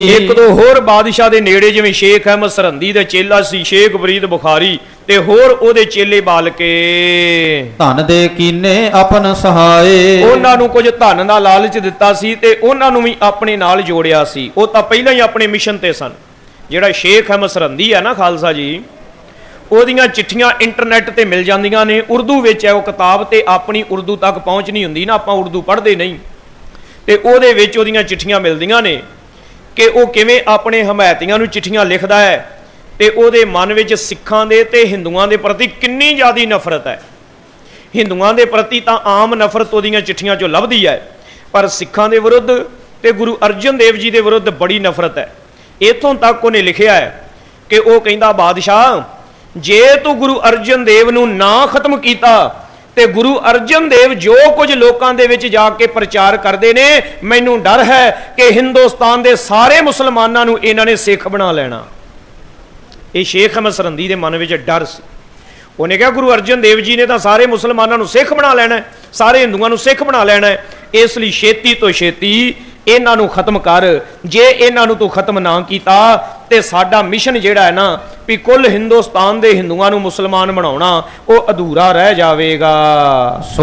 ਇੱਕ ਦੋ ਹੋਰ ਬਾਦਸ਼ਾਹ ਦੇ ਨੇੜੇ ਜਿਵੇਂ ਸ਼ੇਖ ਅਹਿਮਦ ਸਰਹੰਦੀ ਦਾ ਚੇਲਾ ਸੀ ਸ਼ੇਖ ਫਰੀਦ ਬੁਖਾਰੀ ਤੇ ਹੋਰ ਉਹਦੇ ਚੇਲੇ ਬਾਲ ਕੇ ਧਨ ਦੇ ਕੀਨੇ ਆਪਨ ਸਹਾਏ। ਉਹਨਾਂ ਨੂੰ ਕੁਝ ਧਨ ਦਾ ਲਾਲਚ ਦਿੱਤਾ ਸੀ ਤੇ ਉਹਨਾਂ ਨੂੰ ਵੀ ਆਪਣੇ ਨਾਲ ਜੋੜਿਆ ਸੀ। ਉਹ ਤਾਂ ਪਹਿਲਾਂ ਹੀ ਆਪਣੇ ਮਿਸ਼ਨ ਤੇ ਸਨ। ਜਿਹੜਾ ਸ਼ੇਖ ਅਹਿਮਦ ਸਰਹੰਦੀ ਹੈ ਨਾ ਖਾਲਸਾ ਜੀ ਉਹਦੀਆਂ ਚਿੱਠੀਆਂ ਇੰਟਰਨੈਟ ਤੇ ਮਿਲ ਜਾਂਦੀਆਂ ਨੇ। ਉਰਦੂ ਵਿੱਚ ਹੈ ਉਹ ਕਿਤਾਬ ਤੇ ਆਪਣੀ ਉਰਦੂ ਤੱਕ ਪਹੁੰਚ ਨਹੀਂ ਹੁੰਦੀ ਨਾ ਆਪਾਂ ਉਰਦੂ ਪੜ੍ਹਦੇ ਨਹੀਂ। ਤੇ ਉਹਦੇ ਵਿੱਚ ਉਹਦੀਆਂ ਚਿੱਠੀਆਂ ਮਿਲਦੀਆਂ ਨੇ। ਕਿ ਉਹ ਕਿਵੇਂ ਆਪਣੇ ਹਮਾਇਤੀਆਂ ਨੂੰ ਚਿੱਠੀਆਂ ਲਿਖਦਾ ਹੈ ਤੇ ਉਹਦੇ ਮਨ ਵਿੱਚ ਸਿੱਖਾਂ ਦੇ ਤੇ ਹਿੰਦੂਆਂ ਦੇ ਪ੍ਰਤੀ ਕਿੰਨੀ ਜ਼ਿਆਦੀ ਨਫ਼ਰਤ ਹੈ। ਹਿੰਦੂਆਂ ਦੇ ਪ੍ਰਤੀ ਤਾਂ ਆਮ ਨਫ਼ਰਤ ਉਹਦੀਆਂ ਚਿੱਠੀਆਂ 'ਚੋਂ ਲੱਭਦੀ ਹੈ, ਪਰ ਸਿੱਖਾਂ ਦੇ ਵਿਰੁੱਧ ਤੇ ਗੁਰੂ ਅਰਜਨ ਦੇਵ ਜੀ ਦੇ ਵਿਰੁੱਧ ਬੜੀ ਨਫ਼ਰਤ ਹੈ। ਇਥੋਂ ਤੱਕ ਉਹਨੇ ਲਿਖਿਆ ਹੈ ਕਿ ਉਹ ਕਹਿੰਦਾ, ਬਾਦਸ਼ਾਹ, ਜੇ ਤੂੰ ਗੁਰੂ ਅਰਜਨ ਦੇਵ ਨੂੰ ਨਾ ਖਤਮ ਕੀਤਾ ਤੇ ਗੁਰੂ ਅਰਜਨ ਦੇਵ ਜੋ ਕੁਝ ਲੋਕਾਂ ਦੇ ਵਿੱਚ ਜਾ ਕੇ ਪ੍ਰਚਾਰ ਕਰਦੇ ਨੇ, ਮੈਨੂੰ ਡਰ ਹੈ ਕਿ ਹਿੰਦੁਸਤਾਨ ਦੇ ਸਾਰੇ ਮੁਸਲਮਾਨਾਂ ਨੂੰ ਇਹਨਾਂ ਨੇ ਸਿੱਖ ਬਣਾ ਲੈਣਾ। ਇਹ ਸ਼ੇਖ ਅਹਿਮਦ ਦੇ ਮਨ ਵਿੱਚ ਡਰ ਸੀ। ਉਹਨੇ ਕਿਹਾ, ਗੁਰੂ ਅਰਜਨ ਦੇਵ ਜੀ ਨੇ ਤਾਂ ਸਾਰੇ ਮੁਸਲਮਾਨਾਂ ਨੂੰ ਸਿੱਖ ਬਣਾ ਲੈਣਾ ਸਾਰੇ ਹਿੰਦੂਆਂ ਨੂੰ ਸਿੱਖ ਬਣਾ ਲੈਣਾ ਇਸ ਲਈ ਛੇਤੀ ਤੋਂ ਛੇਤੀ ਇਹਨਾਂ ਨੂੰ ਖਤਮ ਕਰ। ਜੇ ਇਹਨਾਂ ਨੂੰ ਤੂੰ ਖਤਮ ਨਾ ਕੀਤਾ, ਤੇ ਸਾਡਾ ਮਿਸ਼ਨ ਜਿਹੜਾ ਹੈ ਨਾ, ਵੀ ਕੁੱਲ ਹਿੰਦੁਸਤਾਨ ਦੇ ਹਿੰਦੂਆਂ ਨੂੰ ਮੁਸਲਮਾਨ ਬਣਾਉਣਾ, ਉਹ ਅਧੂਰਾ ਰਹਿ ਜਾਵੇਗਾ। ਸੋ